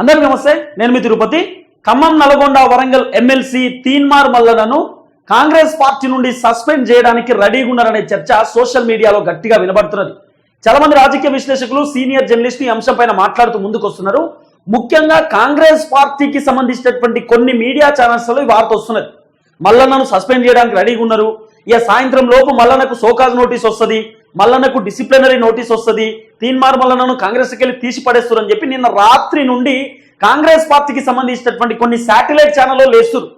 అందరికీ నమస్తే నేను మీ తిరుపతి. ఖమ్మం నల్గొండ వరంగల్ ఎమ్మెల్సీ తీన్మార్ మల్లనను కాంగ్రెస్ పార్టీ నుండి సస్పెండ్ చేయడానికి రెడీగా ఉన్నారనే చర్చ సోషల్ మీడియాలో గట్టిగా వినబడుతున్నది. చాలా మంది రాజకీయ విశ్లేషకులు సీనియర్ జర్నలిస్ట్ ఈ అంశం పైన మాట్లాడుతూ ముందుకు వస్తున్నారు ముఖ్యంగా కాంగ్రెస్ పార్టీకి సంబంధించినటువంటి కొన్ని మీడియా ఛానల్స్లో ఈ వార్త వస్తున్నది. మల్లన్నను సస్పెండ్ చేయడానికి రెడీగా ఉన్నారు. ఇక సాయంత్రం లోపు మల్లన్నకు సోకాజ్ నోటీస్ వస్తుంది. మల్లన్నకు డిసిప్లినరీ నోటీస్ వస్తుంది. తీన్మార్ మల్లన్నను కాంగ్రెస్కి వెళ్ళి తీసి పడేస్తారని చెప్పి నిన్న రాత్రి నుండి కాంగ్రెస్ పార్టీకి సంబంధించినటువంటి కొన్ని శాటిలైట్ ఛానల్లో లేస్తారు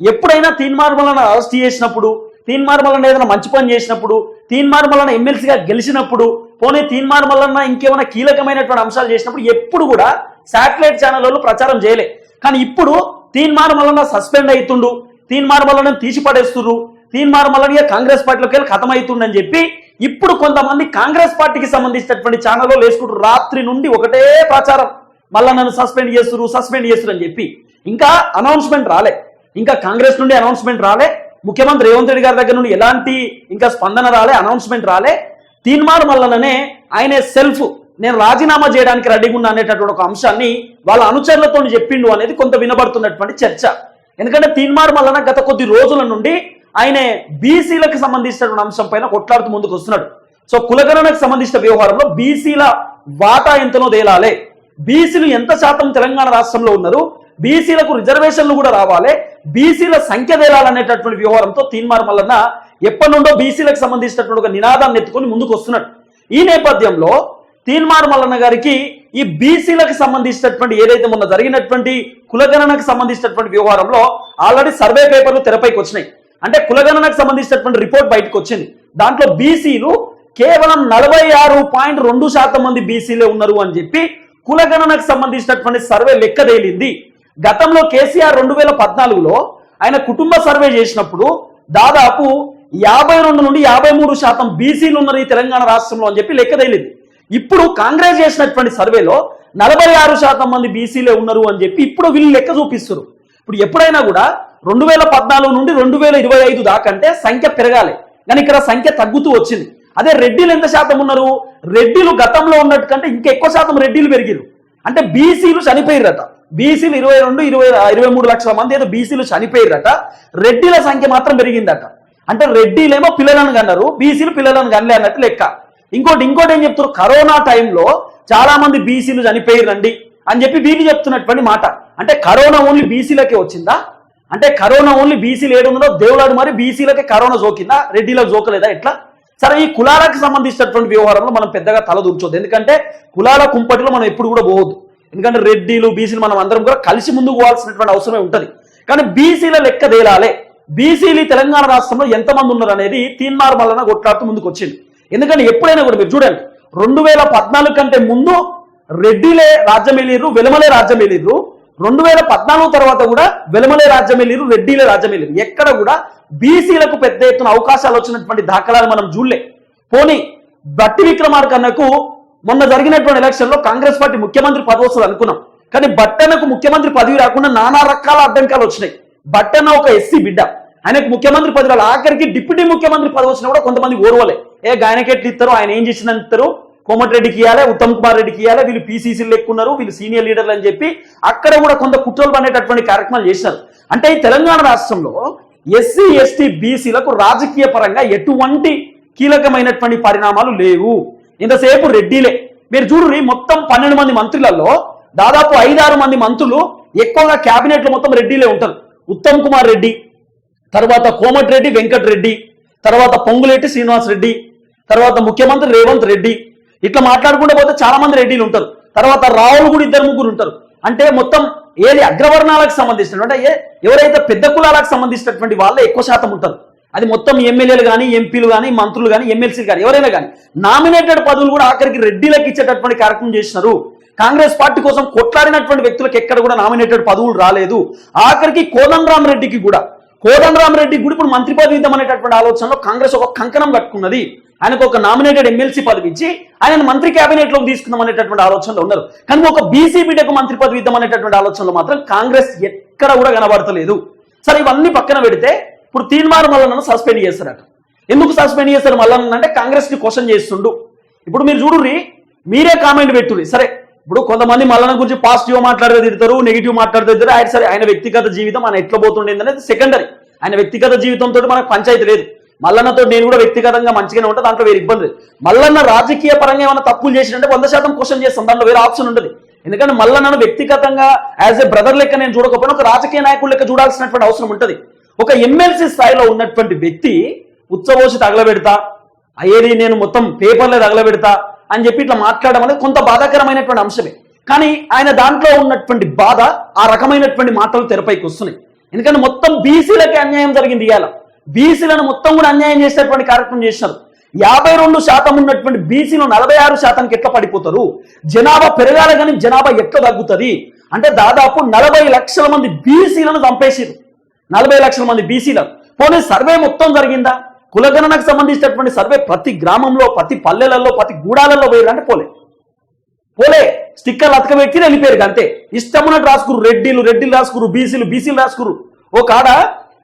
ఎప్పుడైనా తీన్మార్ మల్లన్న అరెస్ట్ చేసినప్పుడు తీన్మార్ మల్లన్న ఏదైనా మంచి పని చేసినప్పుడు తీన్మార్ మల్లన్న ఎమ్మెల్సీగా గెలిచినప్పుడు పోనీ తీన్మార్ మల్లన్న ఇంకేమైనా కీలకమైనటువంటి అంశాలు చేసినప్పుడు ఎప్పుడు కూడా శాటిలైట్ ఛానల్లో ప్రచారం చేయలే. కానీ ఇప్పుడు తీన్మార్ మల్లన్న సస్పెండ్ అవుతుండు తీన్మార్ మల్లన్న తీసి పడేస్తుర్రు తీన్మార్ మల్లన్న కాంగ్రెస్ పార్టీలోకి వెళ్ళి ఖతం అవుతుండని చెప్పి ఇప్పుడు కొంతమంది కాంగ్రెస్ పార్టీకి సంబంధించినటువంటి ఛానల్లో వేసుకుంటారు రాత్రి నుండి ఒకటే ప్రచారం. మళ్ళా నన్ను సస్పెండ్ చేస్తురు సస్పెండ్ చేస్తురు అని చెప్పి. ఇంకా అనౌన్స్మెంట్ రాలే. ఇంకా కాంగ్రెస్ నుండి అనౌన్స్మెంట్ రాలే. ముఖ్యమంత్రి రేవంత్ రెడ్డి గారి దగ్గర నుండి ఎలాంటి ఇంకా స్పందన రాలే అనౌన్స్మెంట్ రాలే. తీన్మార్ మల్లననే ఆయనే సెల్ఫ్. నేను రాజీనామా చేయడానికి రెడీగా ఉన్నా అనేటటువంటి ఒక అంశాన్ని వాళ్ళ అనుచరులతో చెప్పిండు అనేది కొంత వినబడుతున్నటువంటి చర్చ. ఎందుకంటే తీన్మార్ మల్లన గత కొద్ది రోజుల నుండి ఆయన బీసీలకు సంబంధించినటువంటి అంశం పైన కొట్లాడుతూ ముందుకు వస్తున్నాడు. సో కులగణనకు సంబంధించిన వ్యవహారంలో బీసీల వాటా ఎంతనో తేలాలే. బీసీలు ఎంత శాతం తెలంగాణ రాష్ట్రంలో ఉన్నారు? బీసీలకు రిజర్వేషన్లు కూడా రావాలి. బీసీల సంఖ్య తేలాలనేటటువంటి వ్యవహారంతో తీన్మార్ మల్లన్న ఎప్పటి నుండో బీసీలకు సంబంధించినటువంటి ఒక నినాదాన్ని ఎత్తుకొని ముందుకు వస్తున్నాడు. ఈ నేపథ్యంలో తీన్మార్ మల్లన్న గారికి ఈ బీసీలకు సంబంధించినటువంటి ఏదైతే మొన్న జరిగినటువంటి కులగణనకు సంబంధించినటువంటి వ్యవహారంలో ఆల్రెడీ సర్వే పేపర్లు తెరపైకి వచ్చినాయి. అంటే కులగణనకు సంబంధించినటువంటి రిపోర్ట్ బయటకు వచ్చింది. దాంట్లో బీసీలు కేవలం నలభై ఆరు పాయింట్ రెండు శాతం మంది బీసీలే ఉన్నారు అని చెప్పి కులగణనకు సంబంధించినటువంటి సర్వే లెక్క తేలింది. గతంలో కేసీఆర్ రెండు వేల పద్నాలుగులో ఆయన కుటుంబ సర్వే చేసినప్పుడు దాదాపు యాభై రెండు నుండి యాభై మూడు శాతం బీసీలు ఉన్నారు ఈ తెలంగాణ రాష్ట్రంలో అని చెప్పి లెక్క తేలింది. ఇప్పుడు కాంగ్రెస్ చేసినటువంటి సర్వేలో నలభై ఆరు శాతం మంది బీసీలే ఉన్నారు అని చెప్పి ఇప్పుడు వీళ్ళు లెక్క చూపిస్తారు ఇప్పుడు ఎప్పుడైనా కూడా రెండు వేల పద్నాలుగు నుండి రెండు వేల ఇరవై ఐదు దాకా అంటే సంఖ్య పెరగాలి. కానీ ఇక్కడ సంఖ్య తగ్గుతూ వచ్చింది. అదే రెడ్డిలు ఎంత శాతం ఉన్నారు? రెడ్డిలు గతంలో ఉన్నట్టు కంటే ఇంకా ఎక్కువ శాతం రెడ్డిలు పెరిగిరు అంటే బీసీలు చనిపోయిరట బీసీలు ఇరవై రెండు ఇరవై ఇరవై మూడు లక్షల మంది ఏదో బీసీలు చనిపోయిరట రెడ్డిల సంఖ్య మాత్రం పెరిగిందట. అంటే రెడ్డిలేమో పిల్లలను కన్నారు బీసీలు పిల్లలను కనలే అన్నట్టు లెక్క. ఇంకోటి ఇంకోటి ఏం చెప్తారు కరోనా టైంలో చాలా మంది బీసీలు చనిపోయిరండి అని చెప్పి వీళ్ళు చెప్తున్నటువంటి మాట. అంటే కరోనా ఓన్లీ బీసీలకే వచ్చిందా? అంటే కరోనా ఓన్లీ బీసీలు ఏడున్నదో దేవులాడు మరి బీసీలకే కరోనా సోకిందా రెడ్డిలకు సోకలేదా ఎట్లా? సరే ఈ కులాలకు సంబంధించినటువంటి వ్యవహారంలో మనం పెద్దగా తల దూర్చోద్దు ఎందుకంటే కులాల కుంపటిలో మనం ఎప్పుడు కూడా పోవద్దు. ఎందుకంటే రెడ్డిలు బీసీలు మనం అందరం కూడా కలిసి ముందుకు పోవాల్సినటువంటి అవసరమే ఉంటుంది. కానీ బీసీల లెక్క తేలాలే. బీసీలు తెలంగాణ రాష్ట్రంలో ఎంతమంది ఉన్నారు అనేది తీన్మార్ వలన కొట్లాడుతూ ముందుకు వచ్చింది ఎందుకంటే ఎప్పుడైనా కూడా మీరు చూడండి రెండు వేల పద్నాలుగు కంటే ముందు రెడ్డిలే రాజ్యం వెళ్ళిర్రు వెలమలే రాజ్యం వెళ్ళిర్రు రెండు వేల పద్నాలుగు తర్వాత కూడా వెలమలే రాజ్యం లేరు రెడ్డిల రాజ్యం లేరు ఎక్కడ కూడా బీసీలకు పెద్ద ఎత్తున అవకాశాలు వచ్చినటువంటి దాఖలాలు మనం చూడలే. పోనీ బట్టి విక్రమార్కన్నకు మొన్న జరిగినటువంటి ఎలక్షన్లో కాంగ్రెస్ పార్టీ ముఖ్యమంత్రి పదవి వస్తుంది అనుకున్నాం. కానీ బట్టన్నకు ముఖ్యమంత్రి పదవి రాకుండా నానా రకాల అడ్డంకాలు వచ్చినాయి. బట్టన్న ఒక ఎస్సీ బిడ్డ. ఆయనకు ముఖ్యమంత్రి పదవి ఆఖరికి డిప్యూటీ ముఖ్యమంత్రి పదవి వచ్చినా కూడా కొంతమంది ఓర్వలే. ఏ గాయనకెట్లు ఇస్తారు ఆయన ఏం చేసిన కోమటిరెడ్డికి ఇవ్వాలి ఉత్తమ్ కుమార్ రెడ్డికి ఇవ్వాలి వీళ్ళు పీసీసీలు ఎక్కున్నారు వీళ్ళు సీనియర్ లీడర్లు అని చెప్పి అక్కడ కూడా కొంత కుట్రలు పడేటటువంటి కార్యక్రమాలు చేశారు అంటే ఈ తెలంగాణ రాష్ట్రంలో ఎస్సీ ఎస్టీ బీసీలకు రాజకీయ పరంగా ఎటువంటి కీలకమైనటువంటి పరిణామాలు లేవు. ఇంతసేపు రెడ్డిలే. మీరు చూడండి మొత్తం పన్నెండు మంది మంత్రులలో దాదాపు ఐదారు మంది మంత్రులు ఎక్కువగా క్యాబినెట్లో మొత్తం రెడ్డిలే ఉంటారు. ఉత్తమ్ కుమార్ రెడ్డి తర్వాత కోమటిరెడ్డి వెంకటరెడ్డి తర్వాత పొంగులేటి శ్రీనివాస్ రెడ్డి తర్వాత ముఖ్యమంత్రి రేవంత్ రెడ్డి ఇట్లా మాట్లాడుకుంటూ పోతే చాలా మంది రెడ్డిలు ఉంటారు. తర్వాత రావులు కూడా ఇద్దరు ముగ్గురు ఉంటారు. అంటే మొత్తం ఏది అగ్రవర్ణాలకు సంబంధించిన అంటే ఎవరైతే పెద్ద కులాలకు సంబంధించినటువంటి వాళ్ళే ఎక్కువ శాతం ఉంటారు. అది మొత్తం ఎమ్మెల్యేలు కానీ ఎంపీలు కానీ మంత్రులు కానీ ఎమ్మెల్సీలు కానీ ఎవరైనా కానీ నామినేటెడ్ పదవులు కూడా ఆఖరికి రెడ్డిలకు ఇచ్చేటటువంటి కార్యక్రమం చేసినారు. కాంగ్రెస్ పార్టీ కోసం కొట్లాడినటువంటి వ్యక్తులకు ఎక్కడ కూడా నామినేటెడ్ పదవులు రాలేదు. ఆఖరికి కోదండరామ్ రెడ్డికి కూడా. కోదండరామ్ రెడ్డి కూడా ఇప్పుడు మంత్రి పదవి ఇద్దామనేటటువంటి ఆలోచనలో కాంగ్రెస్ ఒక కంకణం కట్టుకున్నది. ఆయనకు ఒక నామినేటెడ్ ఎమ్మెల్సీ పదవి ఇచ్చి ఆయన మంత్రి క్యాబినెట్లోకి తీసుకుందాం అనేటటువంటి ఆలోచనలో ఉన్నారు. కానీ ఒక బీసీ బిడ్డకు మంత్రి పదవి ఇద్దామనేటటువంటి ఆలోచనలో మాత్రం కాంగ్రెస్ ఎక్కడ కూడా కనబడతలేదు. సరే ఇవన్నీ పక్కన పెడితే ఇప్పుడు తీర్మానం మల్లన్నను సస్పెండ్ చేస్తారట. ఎందుకు సస్పెండ్ చేస్తారు మల్లన్న అంటే కాంగ్రెస్ని క్వశ్చన్ చేస్తుండు. ఇప్పుడు మీరు చూడుర్రి మీరే కామెంట్ పెట్టుర్రి. సరే ఇప్పుడు కొంతమంది మల్లన్న గురించి పాజిటివ్ మాట్లాడితే తిడతారు నెగిటివ్ మాట్లాడితే తిడతారు. ఆయన సరే ఆయన వ్యక్తిగత జీవితం ఆయన ఎట్లా పోతుండేది అనేది సెకండరీ ఆయన వ్యక్తిగత జీవితంతో మనకు పంచాయతీ లేదు. మల్లన్నతో నేను కూడా వ్యక్తిగతంగా మంచిగానే ఉంటా దాంట్లో వేరే ఇబ్బంది మల్లన్న రాజకీయ పరంగా ఏమైనా తప్పులు చేసినంటే వంద శాతం క్వశ్చన్ చేస్తాం దాంట్లో వేరే ఆప్షన్ ఉంటుంది ఎందుకంటే మల్లన్నను వ్యక్తిగతంగా యాజ్ ఎ బ్రదర్ లెక్క నేను చూడకపోయినా ఒక రాజకీయ నాయకుడు లెక్క చూడాల్సినటువంటి అవసరం ఉంటుంది. ఒక ఎమ్మెల్సీ స్థాయిలో ఉన్నటువంటి వ్యక్తి ఉచ్చబోసి తగలబెడతా అయ్యేది నేను మొత్తం పేపర్లే తగలబెడతా అని చెప్పి ఇట్లా మాట్లాడడం అనేది కొంత బాధాకరమైనటువంటి అంశమే. కానీ ఆయన దాంట్లో ఉన్నటువంటి బాధ ఆ రకమైనటువంటి మాటలు తెరపైకి వస్తున్నాయి. ఎందుకంటే మొత్తం బీసీలకి అన్యాయం జరిగింది ఇవాళ. బీసీలను మొత్తం కూడా అన్యాయం చేసేటువంటి కార్యక్రమం చేసినారు. యాభై రెండు శాతం ఉన్నటువంటి బీసీలు నలభై ఆరు శాతానికి ఎట్లా పడిపోతారు? జనాభా పెరగాల కానీ జనాభా ఎట్లా తగ్గుతుంది? అంటే దాదాపు నలభై లక్షల మంది బీసీలను చంపేసారు నలభై లక్షల మంది బీసీలను. పోనీ సర్వే మొత్తం జరిగిందా? కులగణనకు సంబంధించినటువంటి సర్వే ప్రతి గ్రామంలో ప్రతి పల్లెలలో ప్రతి గూడాలలో పోయారంటే పోలే. పోలే. స్టిక్కర్లు అతకబెట్టి వెళ్ళిపోయారు అంతే. ఇష్టమున్నట్టు రాసుకురు రెడ్డిలు రెడ్డిలు రాసుకురు బీసీలు బీసీలు రాసుకురు ఓ కాడ?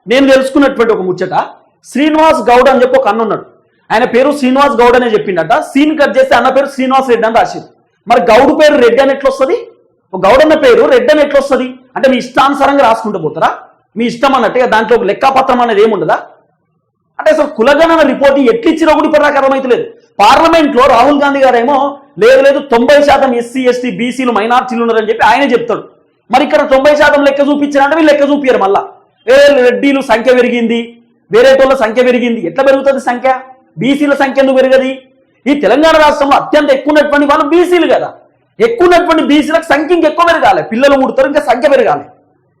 నేను తెలుసుకున్నటువంటి ఒక ముచ్చట. శ్రీనివాస్ గౌడ్ అని చెప్పి ఒక అన్న ఉన్నాడు. ఆయన పేరు శ్రీనివాస్ గౌడ్ అనే చెప్పిండట. సీన్ కట్ చేస్తే అన్న పేరు శ్రీనివాస్ రెడ్డి అని రాసింది మరి గౌడ్ పేరు రెడ్డి అని ఎట్లొస్తుంది? గౌడ్ అన్న పేరు రెడ్డి అని ఎట్లొస్తుంది? అంటే మీ ఇష్టానుసారంగా రాసుకుంటూ పోతారా? మీ ఇష్టం అన్నట్టు దాంట్లో ఒక లెక్కాపత్రం అనేది ఏముండదా? అంటే అసలు కులగణన రిపోర్ట్ ఎట్లిచ్చినా కూడా ఇప్పటిదాకా అర్థమైతలేదు. పార్లమెంట్లో రాహుల్ గాంధీ గారేమో లేదు లేదు తొంభై శాతం ఎస్సీ ఎస్టీ బీసీలు మైనార్టీలు ఉన్నారని చెప్పి ఆయనే చెప్తాడు. మరి ఇక్కడ తొంభై శాతం లెక్క చూపించారంటే వీళ్ళు లెక్క చూపించారు మళ్ళీ. వేరే రెడ్డిలు సంఖ్య పెరిగింది. వేరే టోళ్ళ సంఖ్య పెరిగింది. ఎట్లా పెరుగుతుంది సంఖ్య? బీసీల సంఖ్య ఎందుకు పెరగది? ఈ తెలంగాణ రాష్ట్రంలో అత్యంత ఎక్కువ ఉన్నటువంటి వాళ్ళు బీసీలు కదా. ఎక్కువ ఉన్నటువంటి బీసీలకు సంఖ్య ఇంకా ఎక్కువ పెరగాలి. పిల్లలు ముడతారు ఇంకా సంఖ్య పెరగాలి.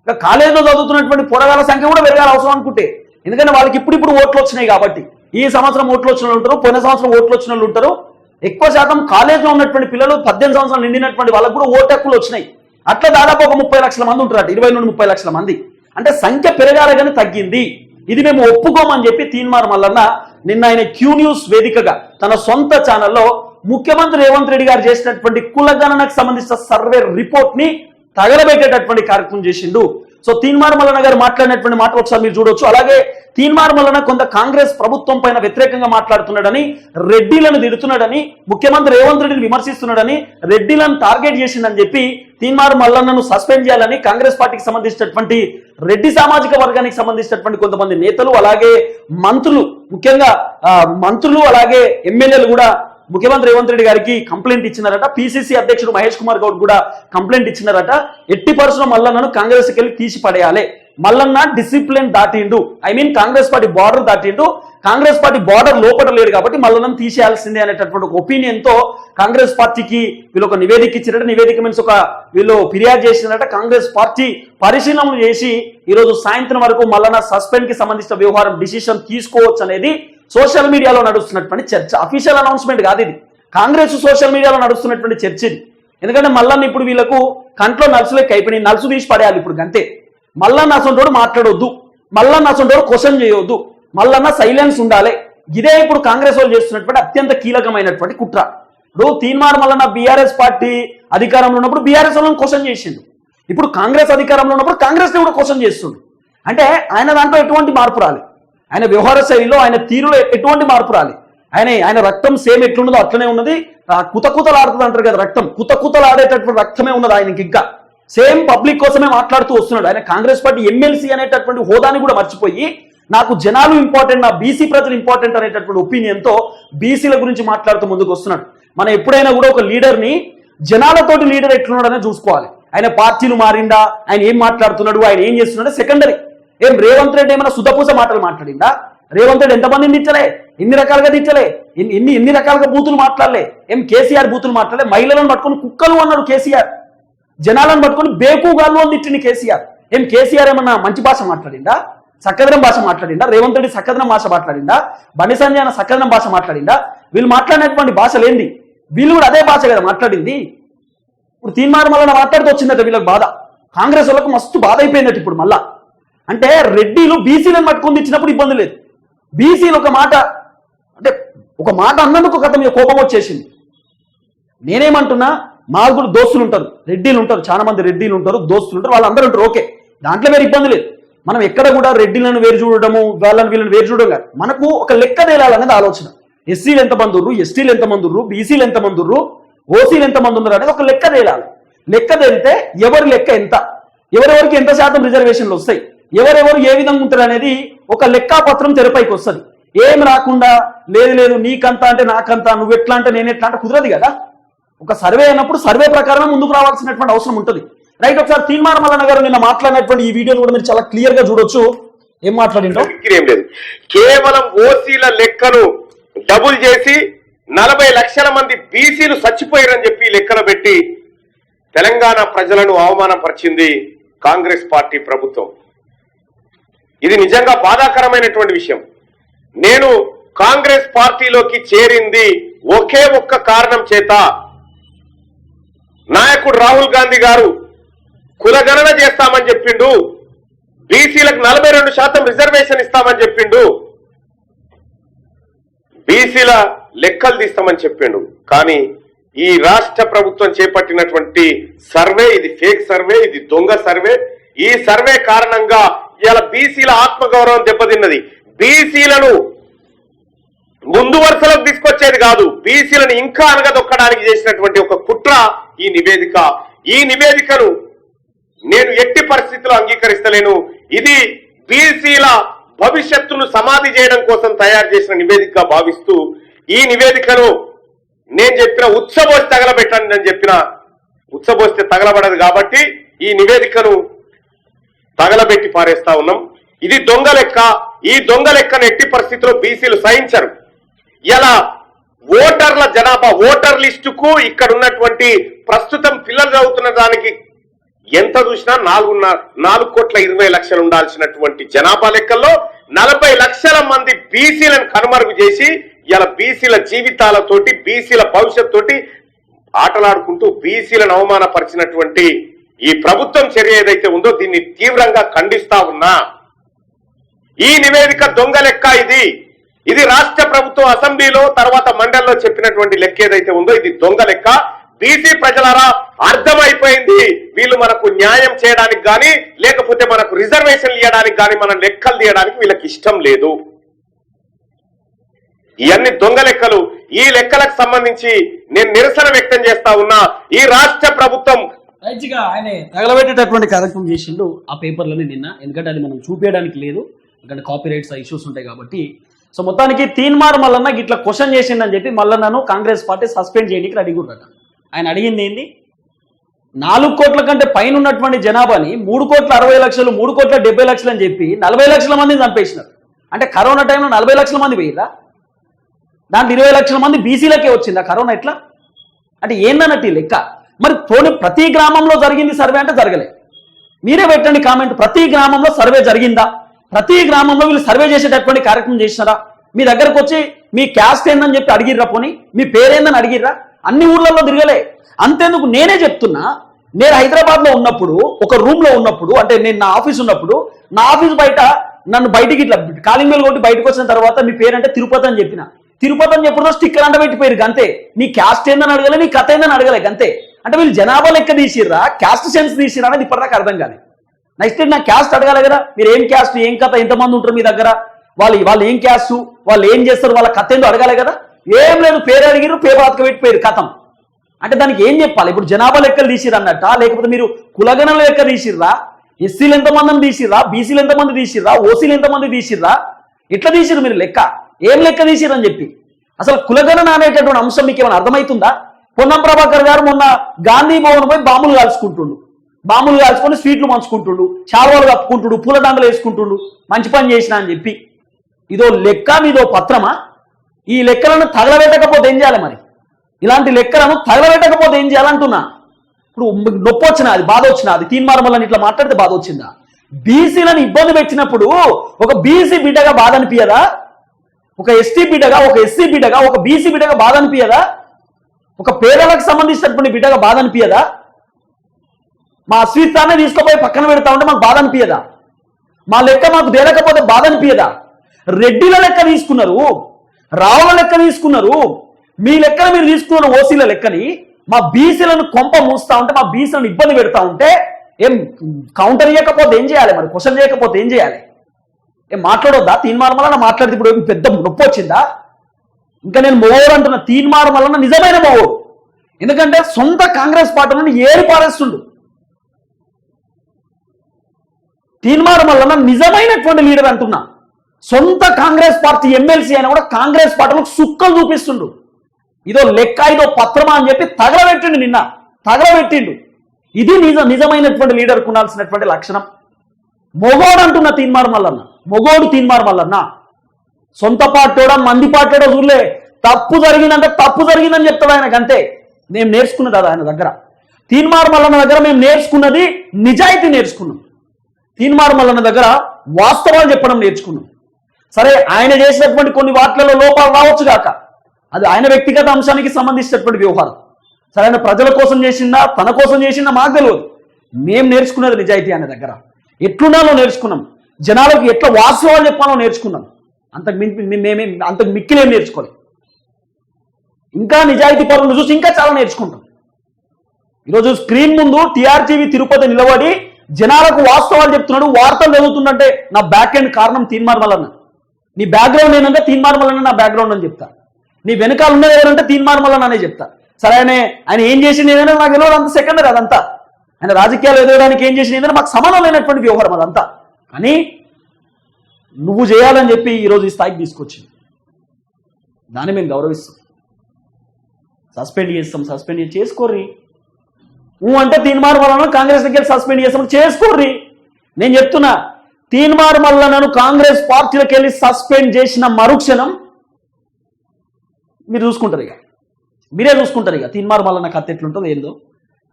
ఇంకా కాలేజీలో చదువుతున్నటువంటి పొరగాల సంఖ్య కూడా పెరగాలి అవసరం అనుకుంటే. ఎందుకంటే వాళ్ళకి ఇప్పుడు ఇప్పుడు ఓట్లు వచ్చినాయి కాబట్టి. ఈ సంవత్సరం ఓట్లు వచ్చిన వాళ్ళు ఉంటారు పోయిన సంవత్సరం ఓట్లు వచ్చిన వాళ్ళు ఉంటారు. ఎక్కువ శాతం కాలేజీలో ఉన్నటువంటి పిల్లలు పద్దెనిమిది సంవత్సరాలు నిండినటువంటి వాళ్ళకు కూడా ఓటు హక్కులు వచ్చినాయి. అట్లా దాదాపు ఒక ముప్పై లక్షల మంది ఉంటారట ఇరవై నుండి ముప్పై లక్షల మంది. అంటే సంఖ్య పెరగాలి కానీ తగ్గింది. ఇది మేము ఒప్పుకోమని చెప్పి తీన్మార్ మల్లన్న నిన్న ఆయన క్యూ న్యూస్ వేదికగా తన సొంత ఛానల్లో ముఖ్యమంత్రి రేవంత్ రెడ్డి గారు చేసినటువంటి కులగణనకు సంబంధించిన సర్వే రిపోర్ట్ని తగలబెట్టేటటువంటి కార్యక్రమం చేసిండు. సో తీన్మార్ మల్లన గారు మాట్లాడినటువంటి మాట ఒకసారి మీరు చూడొచ్చు. అలాగే తీన్మార్ మల్లన కొంత కాంగ్రెస్ ప్రభుత్వం పైన వ్యతిరేకంగా మాట్లాడుతున్నాడని రెడ్డిలను తిడుతున్నాడని ముఖ్యమంత్రి రేవంత్ రెడ్డిని విమర్శిస్తున్నాడని రెడ్డిలను టార్గెట్ చేసిందని చెప్పి తీన్మార్ మల్లన్నను సస్పెండ్ చేయాలని కాంగ్రెస్ పార్టీకి సంబంధించినటువంటి రెడ్డి సామాజిక వర్గానికి సంబంధించినటువంటి కొంతమంది నేతలు అలాగే మంత్రులు ముఖ్యంగా మంత్రులు అలాగే ఎమ్మెల్యేలు కూడా ముఖ్యమంత్రి రేవంత్ రెడ్డి గారికి కంప్లైంట్ ఇచ్చినారట. పిసిసి అధ్యక్షుడు మహేష్ కుమార్ గౌడ్ కూడా కంప్లైంట్ ఇచ్చినారట. ఎట్టి పరిస్థితుల్లో మల్లన్నను కాంగ్రెస్కి వెళ్ళి తీసి పడేయాలి. Mallanna discipline దాటిండు. I mean Congress party border దాటిండు. Congress party border లోపల లేడు కాబట్టి మల్లన్న తీసేయాల్సిందే అనేటటువంటి ఒక ఒపీనియన్తో కాంగ్రెస్ పార్టీకి వీళ్ళు ఒక నివేదిక ఇచ్చినట్టు నివేదిక మీన్స్ ఒక వీళ్ళు ఫిర్యాదు చేసినట్ట కాంగ్రెస్ పార్టీ పరిశీలనలు చేసి ఈరోజు సాయంత్రం వరకు మల్లన్న సస్పెండ్కి సంబంధించిన వ్యవహారం డిసిషన్ తీసుకోవచ్చు అనేది సోషల్ మీడియాలో నడుస్తున్నటువంటి చర్చ. అఫీషియల్ అనౌన్స్మెంట్ కాదు ఇది. కాంగ్రెస్ సోషల్ మీడియాలో నడుస్తున్నటువంటి చర్చ ఇది. ఎందుకంటే మల్లన్న ఇప్పుడు వీళ్ళకు కంట్లో నలుసులెక్క అయిపోయినాయి. నలుసు తీసి పడేయాలి ఇప్పుడు అంతే మల్లన్న అసంటోడు మాట్లాడొద్దు. మల్లన్న అసంటోడు క్వశ్చన్ చేయొద్దు. మల్లన్న సైలెన్స్ ఉండాలి. ఇదే ఇప్పుడు కాంగ్రెస్ వాళ్ళు చేస్తున్నటువంటి అత్యంత కీలకమైనటువంటి కుట్ర. ఇప్పుడు తీన్మార్ మల్లన్న బీఆర్ఎస్ పార్టీ అధికారంలో ఉన్నప్పుడు బీఆర్ఎస్ వాళ్ళని క్వశ్చన్ చేసిండు. ఇప్పుడు కాంగ్రెస్ అధికారంలో ఉన్నప్పుడు కాంగ్రెస్ కూడా క్వశ్చన్ చేస్తుండు. అంటే ఆయన దాంట్లో ఎటువంటి మార్పు రాలి ఆయన వ్యవహార శైలిలో ఆయన తీరులో ఎటువంటి మార్పు రాలి. ఆయన ఆయన రక్తం సేమ్ ఎట్లుండదో అట్లనే ఉన్నది. కుతకుతలాడుతుంది అంటారు కదా రక్తం. కుతకుతలాడేటటువంటి రక్తమే ఉన్నది ఆయనకి ఇంకా. సేమ్ పబ్లిక్ కోసమే మాట్లాడుతూ వస్తున్నాడు. ఆయన కాంగ్రెస్ పార్టీ ఎమ్మెల్సీ అనేటటువంటి హోదాని కూడా మర్చిపోయి నాకు జనాలు ఇంపార్టెంట్ నా బీసీ ప్రజలు ఇంపార్టెంట్ అనేటటువంటి ఒపీనియన్తో బీసీల గురించి మాట్లాడుతూ ముందుకు వస్తున్నాడు. మనం ఎప్పుడైనా కూడా ఒక లీడర్ని జనాలతోటి లీడర్ ఎట్లున్నాడనే చూసుకోవాలి. ఆయన పార్టీలు మారిందా ఆయన ఏం మాట్లాడుతున్నాడు ఆయన ఏం చేస్తున్నాడు సెకండరీ. ఏం రేవంత్ రెడ్డి ఏమైనా సుధపూస మాటలు మాట్లాడిందా? రేవంత్ రెడ్డి ఎంతమందిని తిట్టలే? ఎన్ని రకాలుగా తిట్టలే? ఎన్ని ఎన్ని రకాలుగా బూతులు మాట్లాడలే? ఏం కేసీఆర్ బూతులు మాట్లాడలే? మహిళలను పట్టుకొని కుక్కలు అన్నాడు కేసీఆర్. జనాలను పట్టుకొని బేకుగాళ్ళు అని తిట్టింది కేసీఆర్. ఏం కేసీఆర్ ఏమన్నా మంచి భాష మాట్లాడిందా? సక్కదనం భాష మాట్లాడిందా? రేవంత్ రెడ్డి సక్కదనం భాష మాట్లాడిందా? బండి సంజయ్ అన్న సక్కదనం భాష మాట్లాడిందా? వీళ్ళు మాట్లాడినటువంటి భాష లేనిది వీళ్ళు కూడా అదే భాష కదా మాట్లాడింది. ఇప్పుడు తీర్మానం వల్ల మాట్లాడుతూ వచ్చిందట వీళ్ళకి బాధ. కాంగ్రెస్ వాళ్ళకు మస్తు బాధ అయిపోయిందట ఇప్పుడు మళ్ళా. అంటే రెడ్డిలు బీసీలను పట్టుకొని ఇచ్చినప్పుడు ఇబ్బంది లేదు. బీసీలు ఒక మాట అంటే ఒక మాట అన్నందుకు కథ మీద కోపం వచ్చేసింది. నేనేమంటున్నా మాకు కూడా దోస్తులు ఉంటారు రెడ్డిలు ఉంటారు చాలా మంది రెడ్డిలు ఉంటారు దోస్తులు ఉంటారు వాళ్ళందరూ ఉంటారు ఓకే. దాంట్లో వేరే ఇబ్బంది లేదు. మనం ఎక్కడ కూడా రెడ్డిలను వేరు చూడడము వాళ్ళని వీళ్ళని వేరు చూడడం కాదు. మనకు ఒక లెక్క తేలాలనేది ఆలోచన. ఎస్సీలు ఎంతమంది ఉర్రు ఎస్టీలు ఎంతమంది ఉర్రు బీసీలు ఎంతమంది ఉర్రు ఓసీలు ఎంతమంది ఉన్నారు అనేది ఒక లెక్క తేలాలి. లెక్క తేలితే ఎవరి లెక్క ఎంత? ఎవరెవరికి ఎంత శాతం రిజర్వేషన్లు వస్తాయి? ఎవరెవరు ఏ విధంగా ఉంటారు అనేది ఒక లెక్కాపత్రం తెరపైకి వస్తుంది. ఏం రాకుండా లేదు లేదు నీకంత అంటే నాకంత నువ్వు ఎట్లా అంటే నేను ఎట్లా అంటే కుదరదు కదా. ఒక సర్వే అయినప్పుడు సర్వే ప్రకారమే ముందుకు రావాల్సినటువంటి అవసరం ఉంటుంది. రైట్ ఒకసారి తీన్మారమల్లన్న గారు నిన్న మాట్లాడినటువంటి ఈ వీడియోలు కూడా మీరు చాలా క్లియర్గా చూడొచ్చు. ఏం మాట్లాడింటాం ఏం లేదు. కేవలం ఓసీల లెక్కను డబుల్ చేసి నలభై లక్షల మంది బీసీలు చచ్చిపోయారని చెప్పి లెక్కలు పెట్టి తెలంగాణ ప్రజలను అవమానపరిచింది కాంగ్రెస్ పార్టీ ప్రభుత్వం. ఇది నిజంగా బాధాకరమైనటువంటి విషయం. నేను కాంగ్రెస్ పార్టీలోకి చేరింది ఒకే ఒక్క కారణం చేత నాయకుడు రాహుల్ గాంధీ గారు కులగణన చేస్తామని చెప్పిండు బీసీలకు నలభై రెండు శాతం రిజర్వేషన్ ఇస్తామని చెప్పిండు బీసీల లెక్కలు తీస్తామని చెప్పిండు. కానీ ఈ రాష్ట్ర ప్రభుత్వం చేపట్టినటువంటి సర్వే ఇది ఫేక్ సర్వే ఇది దొంగ సర్వే. ఈ సర్వే కారణంగా ఇలా బీసీల ఆత్మగౌరవం దెబ్బతిన్నది. బీసీలను ముందు వరుసలోకి తీసుకొచ్చేది కాదు బీసీలను ఇంకా అనగదొక్కడానికి చేసినటువంటి ఒక కుట్ర ఈ నివేదిక. ఈ నివేదికను నేను ఎట్టి పరిస్థితుల్లో అంగీకరిస్తలేను. ఇది బీసీల భవిష్యత్తును సమాధి చేయడం కోసం తయారు చేసిన నివేదిక భావిస్తూ ఈ నివేదికను నేను చెప్పిన ఉత్సవోసి తగలబెట్టండి అని చెప్పిన ఉత్సవోస్తే తగలబడదు కాబట్టి ఈ నివేదికను తగలబెట్టి పారేస్తా ఉన్నాం. ఇది దొంగ లెక్క. ఈ దొంగ లెక్కను ఎట్టి పరిస్థితిలో బీసీలు సహించరు. ఇలా ఓటర్ల జనాభా ఓటర్ లిస్టుకు ఇక్కడ ఉన్నటువంటి ప్రస్తుతం పిల్లలు చదువుతున్న దానికి ఎంత చూసినా నాలుగున్నర నాలుగు కోట్ల ఇరవై లక్షలు ఉండాల్సినటువంటి జనాభా లెక్కల్లో నలభై లక్షల మంది బీసీలను కనుమరుగు చేసి ఇలా బీసీల జీవితాలతోటి బీసీల భవిష్యత్ తోటి ఆటలాడుకుంటూ బీసీలను అవమానపరిచినటువంటి ఈ ప్రభుత్వం చర్య ఏదైతే ఉందో దీన్ని తీవ్రంగా ఖండిస్తా ఉన్నా. ఈ నివేదిక దొంగ లెక్క ఇది. ఇది రాష్ట్ర ప్రభుత్వం అసెంబ్లీలో తర్వాత మండలిలో చెప్పినటువంటి లెక్క ఏదైతే ఉందో ఇది దొంగ లెక్క. బీసీ ప్రజలారా అర్థమైపోయింది. వీళ్ళు మనకు న్యాయం చేయడానికి కానీ లేకపోతే మనకు రిజర్వేషన్లు ఇవ్వడానికి కానీ మన లెక్కలు తీయడానికి వీళ్ళకి ఇష్టం లేదు. ఇవన్నీ దొంగ లెక్కలు. ఈ లెక్కలకు సంబంధించి నేను నిరసన వ్యక్తం చేస్తా ఉన్నా. ఈ రాష్ట్ర ప్రభుత్వం రైట్గా ఆయన తగలబెట్టేటటువంటి కార్యక్రమం చేసిండు. ఆ పేపర్లని నిన్న ఎందుకంటే అది మనం చూపించడానికి లేదు. ఎందుకంటే కాపీ రైట్స్ ఇష్యూస్ ఉంటాయి కాబట్టి. సో మొత్తానికి తీన్మార్ మల్లన్న ఇట్లా క్వశ్చన్ చేసిండని చెప్పి మల్లన్నను కాంగ్రెస్ పార్టీ సస్పెండ్ చేయడానికి రెడీ ఆయన అడిగింది ఏంది? నాలుగు కోట్ల కంటే పైన ఉన్నటువంటి జనాభాని మూడు కోట్ల అరవై లక్షలు మూడు కోట్ల డెబ్బై లక్షలు అని చెప్పి నలభై లక్షల మందిని చంపేసినారు. అంటే కరోనా టైంలో నలభై లక్షల మంది పోయిరా దాంట్లో ఇరవై లక్షల మంది బీసీలకే వచ్చిందా కరోనా ఎట్లా అంటే ఏందన్నట్టు ఈ లెక్క? మరి పోనీ ప్రతి గ్రామంలో జరిగింది సర్వే అంటే జరగలే. మీరే పెట్టండి కామెంట్. ప్రతి గ్రామంలో సర్వే జరిగిందా? ప్రతి గ్రామంలో వీళ్ళు సర్వే చేసేటటువంటి కార్యక్రమం చేసినారా? మీ దగ్గరకు వచ్చి మీ క్యాస్ట్ ఏందని చెప్పి అడిగిర్రా పోనీ? మీ పేరేందని అడిగిర్రా? అన్ని ఊర్లలో తిరగలే. అంతేందుకు నేనే చెప్తున్నా. నేను హైదరాబాద్లో ఉన్నప్పుడు ఒక రూమ్లో ఉన్నప్పుడు అంటే నేను నా ఆఫీస్ ఉన్నప్పుడు నా ఆఫీస్ బయట నన్ను బయటికి ఇట్లా కాలింగ్ బెల్ కొట్టి బయటకు వచ్చిన తర్వాత మీ పేరంటే తిరుపతి అని చెప్పిన. తిరుపతి అని చెప్పిన స్టిక్కర్ అంట పెట్టిపోయారు అంతే. నీ క్యాస్ట్ ఏందని అడగలే నీ కథ ఏందని అడగలే అంతే. అంటే వీళ్ళు జనాభా లెక్క తీసిర్రా? క్యాస్ట్ సెన్స్ తీసిర్రా అనేది ఇప్పటిదాకా అర్థం కాదు నెక్స్ట్ నా క్యాస్ట్ అడగాలి కదా? మీరు ఏం క్యాస్ట్ ఏం కథ? ఎంతమంది ఉంటారు మీ దగ్గర? వాళ్ళు వాళ్ళు ఏం క్యాస్ట్ వాళ్ళు ఏం చేస్తారు? వాళ్ళ కథ ఏందో అడగాలి కదా? ఏం లేదు పేరు అడిగిరు పేరు అతకబెట్టిపోయారు కథం. అంటే దానికి ఏం చెప్పాలి? ఇప్పుడు జనాభా లెక్కలు తీసిర్రు అన్నట్ట లేకపోతే మీరు కులగణన లెక్క తీసిర్రా? ఎస్సీలు ఎంతమందిని తీసిర్రా? బీసీలు ఎంతమంది తీసిర్రా? ఓసీలు ఎంతమంది తీసిర్రా? ఎట్లా తీసిర్రు మీరు లెక్క? ఏం లెక్క తీసిర్రు అని చెప్పి? అసలు కులగణన అనేటటువంటి అంశం మీకు ఏమైనా అర్థమవుతుందా? పొన్నం ప్రభాకర్ గారు మొన్న గాంధీ భవన్ పోయి బాంబులు కాల్చుకుంటుండు. బాంబులు కాల్చుకొని స్వీట్లు మంచుకుంటుండు చావలు కప్పుకుంటుడు పూల దండలు వేసుకుంటుండు. మంచి పని చేసిన అని చెప్పి. ఇదో లెక్క మీదో పత్రమా? ఈ లెక్కలను తగలబెట్టకపోతే ఏం చేయాలి మరి? ఇలాంటి లెక్కలను తగలబెట్టకపోతే ఏం చేయాలంటున్నా ఇప్పుడు నొప్పి వచ్చినా అది బాధ వచ్చినా అది తీన్మారమల్లని ఇట్లా మాట్లాడితే బాధ వచ్చిందా? బీసీలను ఇబ్బంది పెట్టినప్పుడు ఒక బీసీ బిడ్డగా బాధ అనిపించదా ఒక ఎస్టీ బిడ్డగా ఒక ఎస్సీ బిడ్డగా ఒక బీసీ బిడ్డగా బాధ అనిపించదా ఒక పేదలకు సంబంధించినటువంటి బిడ్డగా బాధ అనిపించదా మా అస్మితాన్ని తీసుకుపోయి పక్కన పెడతా ఉంటే మాకు బాధ అనిపించదా మా లెక్క మాకు తేలకపోతే బాధ అనిపించదా రెడ్డిల లెక్క తీసుకున్నారు రావుల లెక్క తీసుకున్నారు మీ లెక్కన మీరు తీసుకున్న ఓసీల లెక్కని మా బీసీలను కొంప మూస్తా ఉంటే మా బీసీలను ఇబ్బంది పెడతా ఉంటే ఏం కౌంటర్ చేయకపోతే ఏం చేయాలి మరి? క్వశ్చన్ చేయకపోతే ఏం చేయాలి? ఏం మాట్లాడొద్దా? తీర్మానం వల్ల మాట్లాడితే ఇప్పుడు పెద్ద నొప్పి వచ్చిందా? ఇంకా నేను మొగోడు అంటున్న తీన్మార్ వలన నిజమైన మొగోడు ఎందుకంటే సొంత కాంగ్రెస్ పార్టీలను నుండి ఏడు పారేస్తుండు. తీన్మార్ మల్లన్న నిజమైనటువంటి లీడర్ అంటున్నా. సొంత కాంగ్రెస్ పార్టీ ఎమ్మెల్సీ అయినా కూడా కాంగ్రెస్ పార్టీలకు సుక్కలు చూపిస్తుండు. ఇదో లెక్క ఇదో పత్రమా అని చెప్పి తగలబెట్టిండు నిన్న. తగలబెట్టిండు. ఇది నిజ నిజమైనటువంటి లీడర్కు ఉండాల్సినటువంటి లక్షణం. మొగోడు అంటున్న తీన్మార్ మల్లన్న మొగోడు తీన్మార్ మల్లన్న సొంత పాటోడా మంది పాటోడా చూడలే. తప్పు జరిగిందంటే తప్పు జరిగిందని చెప్తాడు ఆయనకు అంతే మేము నేర్చుకున్నది అది ఆయన దగ్గర. తీన్మార్ మల్లన్న దగ్గర మేము నేర్చుకున్నది నిజాయితీ నేర్చుకున్నాం. తీన్మార్ మల్లన్న దగ్గర వాస్తవాలు చెప్పడం నేర్చుకున్నాం. సరే ఆయన చేసినటువంటి కొన్ని వాటిలలో లోపాలు రావచ్చు కాక అది ఆయన వ్యక్తిగత అంశానికి సంబంధించినటువంటి వ్యవహారం. సరే ఆయన ప్రజల కోసం చేసిందా తన కోసం చేసిందా మాకు తెలియదు. మేము నేర్చుకున్నది నిజాయితీ ఆయన దగ్గర. ఎట్లున్నాలో నేర్చుకున్నాం. జనాలకు ఎట్లా వాస్తవాలు చెప్పాలో నేర్చుకున్నాం. అంతకు మించి మేమే అంతకు మిక్కిలేం నేర్చుకోలేదు ఇంకా నిజాయితీ పరులను చూసి ఇంకా చాలా నేర్చుకుంటాం. ఈరోజు స్క్రీన్ ముందు టీఆర్జీవి తిరుపతి నిలబడి జనాలకు వాస్తవాలు చెప్తున్నాడు వార్తలు చదువుతుందంటే నా బ్యాక్ ఎండ్ కారణం తీన్మార్మలన్న నీ బ్యాక్గ్రౌండ్ ఏంటంటే తీన్మార్మలన్న నా బ్యాక్గ్రౌండ్ అని చెప్తా. నీ వెనకాల ఉన్నది ఎవరంటే తీన్మార్మలన్న అనే చెప్తా. సరే ఆయన ఆయన ఏం చేసింది ఏదైనా నాకు తెలియదు అంత సెకండరీ అదంతా. ఆయన రాజకీయాలు ఎదగడానికి ఏం చేసింది ఏదైనా మాకు సమానం లేనటువంటి వ్యవహారం అదంతా. కానీ నువ్వు చేయాలని చెప్పి ఈరోజు ఈ స్థాయికి తీసుకొచ్చింది. దాన్ని మేము గౌరవిస్తాం. సస్పెండ్ చేస్తాం సస్పెండ్ చేసుకోర్రి. నువ్వు అంటే తీన్మార్ మల్లన కాంగ్రెస్ దగ్గర సస్పెండ్ చేస్తాం చేసుకోర్రి. నేను చెప్తున్నా తీన్మార్ మల్లనను కాంగ్రెస్ పార్టీలకు వెళ్ళి సస్పెండ్ చేసిన మరుక్షణం మీరు చూసుకుంటారు ఇక. మీరే చూసుకుంటారు ఇక. తీన్మార్ మల్లన్న కథ ఎట్లుంటుందో ఏందో.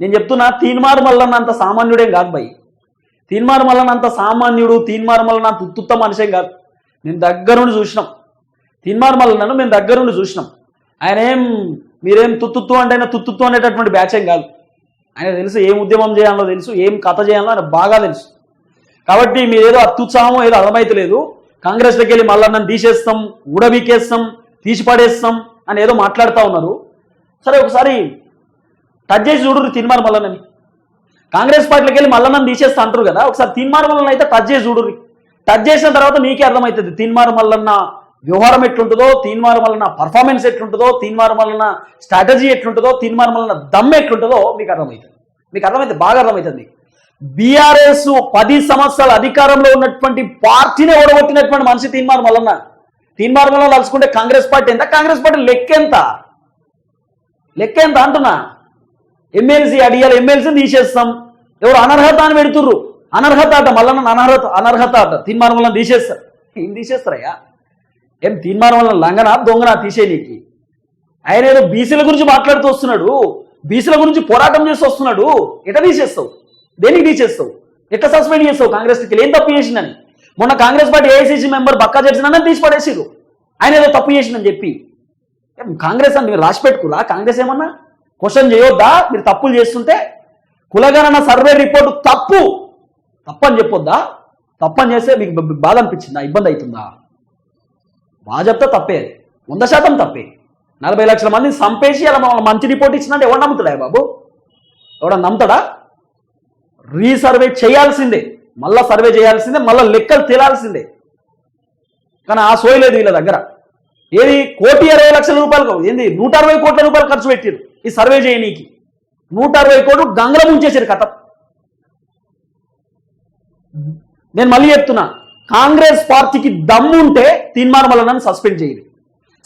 నేను చెప్తున్నా తీన్మార్ మల్లన్న అంత సామాన్యుడేం కాదు భయ్ తీన్మార్ మల్లన్న అంత సామాన్యుడు తీన్మార్ మల్లన్న అంత ఉత్తుత్త మనిషేం కాదు. నేను దగ్గరుండి చూసినాం. తీన్మార్ మల్లన్నను మేము దగ్గరుండి చూసినాం. ఆయన ఏం మీరేం తుత్తుత్తు అంటే ఆయన తుత్తుత్తు అనేటటువంటి బ్యాచ్ ఏం కాదు. ఆయన తెలుసు ఏం ఉద్యమం చేయాలో తెలుసు ఏం కథ చేయాలో ఆయన బాగా తెలుసు. కాబట్టి మీరేదో అత్యుత్సాహమో ఏదో అర్థమైతలేదు కాంగ్రెస్లోకి వెళ్ళి మల్లన్నను తీసేస్తాం ఉడబీకేస్తాం తీసి పడేస్తాం అని ఏదో మాట్లాడుతూ ఉన్నారు. సరే ఒకసారి టచ్ చేసి చూడరు తిన్మార్ మల్లన్నని. కాంగ్రెస్ పార్టీకి వెళ్ళి మల్లన్నని తీసేస్తా అంటారు కదా ఒకసారి తిన్మార్ అయితే టచ్ చేసి చూడరు టచ్ చేసిన తర్వాత మీకే అర్థమవుతుంది తిన్మార్ మల్లన్న వ్యవహారం ఎట్లుంటుందో తీన్మార్ మల్లన్న పర్ఫార్మెన్స్ ఎట్లుంటుందో తీన్మార్ మల్లన్న స్ట్రాటజీ ఎట్లుంటుందో తీన్మార్ మల్లన్న దమ్ ఎట్లుంటుందో మీకు అర్థమవుతుంది. మీకు అర్థమైతే బాగా అర్థమవుతుంది. బీఆర్ఎస్ పది సంవత్సరాల అధికారంలో ఉన్నటువంటి పార్టీని ఓడగొట్టినటువంటి మనిషి తీన్మార్ మల్లన్న. తీన్మార్ మల్లన్న కలుసుకుంటే కాంగ్రెస్ పార్టీ ఎంత? కాంగ్రెస్ పార్టీ లెక్కెంత? లెక్కెంత అంటున్నా? ఎమ్మెల్సీ అడిగాలి ఎమ్మెల్సీ తీసేస్తాం. ఎవరు అనర్హత అని పెడుతుర్రు. అనర్హత అట మళ్ళా అనర్హత అనర్హత అట తీర్మానం వల్ల తీసేస్తారు. ఏం తీసేస్తారయ్యా? ఏం తీన్మార్ వల్ల లంగనా తీసే నీకు? ఆయన ఏదో బీసీల గురించి మాట్లాడుతూ వస్తున్నాడు. బీసీల గురించి పోరాటం చేస్తూ వస్తున్నాడు. ఎట తీసేస్తావు? దేనికి తీసేస్తావు? ఎట్లా సస్పెండ్ చేస్తావు? కాంగ్రెస్ ఏం తప్పు చేసిందని? మొన్న Congress party AICC member Bakka చేసిన తీసి పడేసిరు ఆయన ఏదో తప్పు చేసిందని చెప్పి. ఏం కాంగ్రెస్ అని మీరు రాసి పెట్టుకురా? కాంగ్రెస్ ఏమన్నా? క్వశ్చన్ చేయొద్దా? మీరు తప్పులు చేస్తుంటే కులగణన సర్వే రిపోర్టు తప్పు. తప్పని చెప్పొద్దా? తప్పని చేస్తే మీకు బాధ అనిపించిందా? ఇబ్బంది అవుతుందా? బాగా చెప్తే తప్పే. వంద శాతం తప్పే. నలభై లక్షల మందిని సంపేసి అలా మన మంచి రిపోర్ట్ ఇచ్చినట్టు ఎవడు నమ్ముతాడా బాబు? ఎవడన్నా నమ్ముతాడా? రీసర్వే చేయాల్సిందే. మళ్ళా సర్వే చేయాల్సిందే. మళ్ళీ లెక్కలు తేలాల్సిందే. కానీ ఆ సోయలేదు వీళ్ళ దగ్గర. ఏది? కోటి ఇరవై లక్షల రూపాయలు ఏంది? నూట అరవై కోట్ల రూపాయలు ఖర్చు పెట్టారు ఈ సర్వే చేయనీకి నూట అరవై కోట్లు గంగల ముంచేసారు కథ నేను మళ్ళీ చెప్తున్నా కాంగ్రెస్ పార్టీకి దమ్ముంటే తీన్మార్మలనని సస్పెండ్ చేయండి.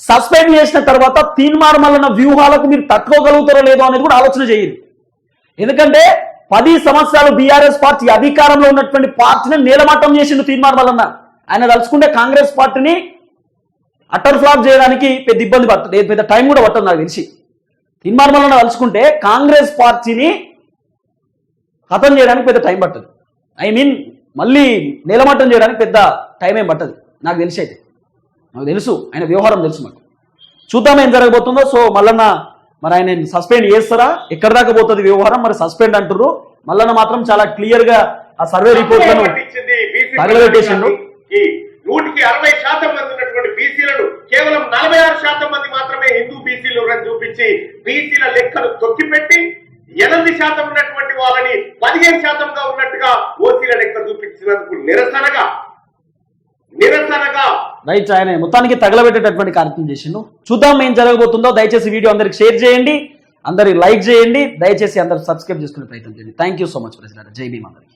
సస్పెండ్ చేసిన తర్వాత తీన్మార్మలన వ్యూహాలకు మీరు తట్టుకోగలుగుతారో లేదో అనేది కూడా ఆలోచన చేయండి. ఎందుకంటే పది సంవత్సరాలు బీఆర్ఎస్ పార్టీ అధికారంలో ఉన్నటువంటి పార్టీని నీలమట్టం చేసిండు తీన్మార్మలన్న. ఆయన తలుచుకుంటే కాంగ్రెస్ పార్టీని అటర్ ఫ్లాప్ చేయడానికి పెద్ద ఇబ్బంది పడుతుంది. పెద్ద టైం కూడా పట్టదు నాకు తెలిసి. తీన్మార్ మల్లన్న తలుచుకుంటే కాంగ్రెస్ పార్టీని ఖతం చేయడానికి పెద్ద టైం పట్టదు. ఐ మీన్ మళ్ళీ నీలమట్టం చేయడానికి పెద్ద టైం ఏం పట్టదు. నాకు తెలిసి అయితే. నాకు తెలుసు. ఆయన వ్యవహారం తెలుసు మాకు. చూద్దాం ఏం జరగబోతుందో. సో మల్లన్న మరి ఆయన సస్పెండ్ చేస్తారా? ఎక్కడి దాకా పోతుంది వ్యవహారం? మరి సస్పెండ్ అంటుర్రు. మల్లన్న మాత్రం చాలా క్లియర్గా ఆ సర్వే రిపోర్ట్లను తగలబెట్టేసిండు. నూటికి అరవై శాతం మంది బీసీలను కేవలం నలభై ఆరు శాతం మంది మాత్రమే హిందూ బీసీలు చూపించి బీసీల లెక్కలు తొక్కిపెట్టి ఎనిమిది శాతం ఉన్నటువంటి వాళ్ళని పదిహేను శాతంగా ఉన్నట్టుగా ఓసీల లెక్క చూపించినందుకు నిరసనగా నిరసనగా రైట్ ఆయన మొత్తానికి తగలబెట్టేటటువంటి కార్యక్రమం చేసిండు. చూద్దాం ఏం జరగబోతుందో. దయచేసి వీడియో అందరికి షేర్ చేయండి. అందరు లైక్ చేయండి. దయచేసి అందరు సబ్స్క్రైబ్ చేసుకునే ప్రయత్నం చేయండి. Thank you so much president. జై భీమ్ అందరికి.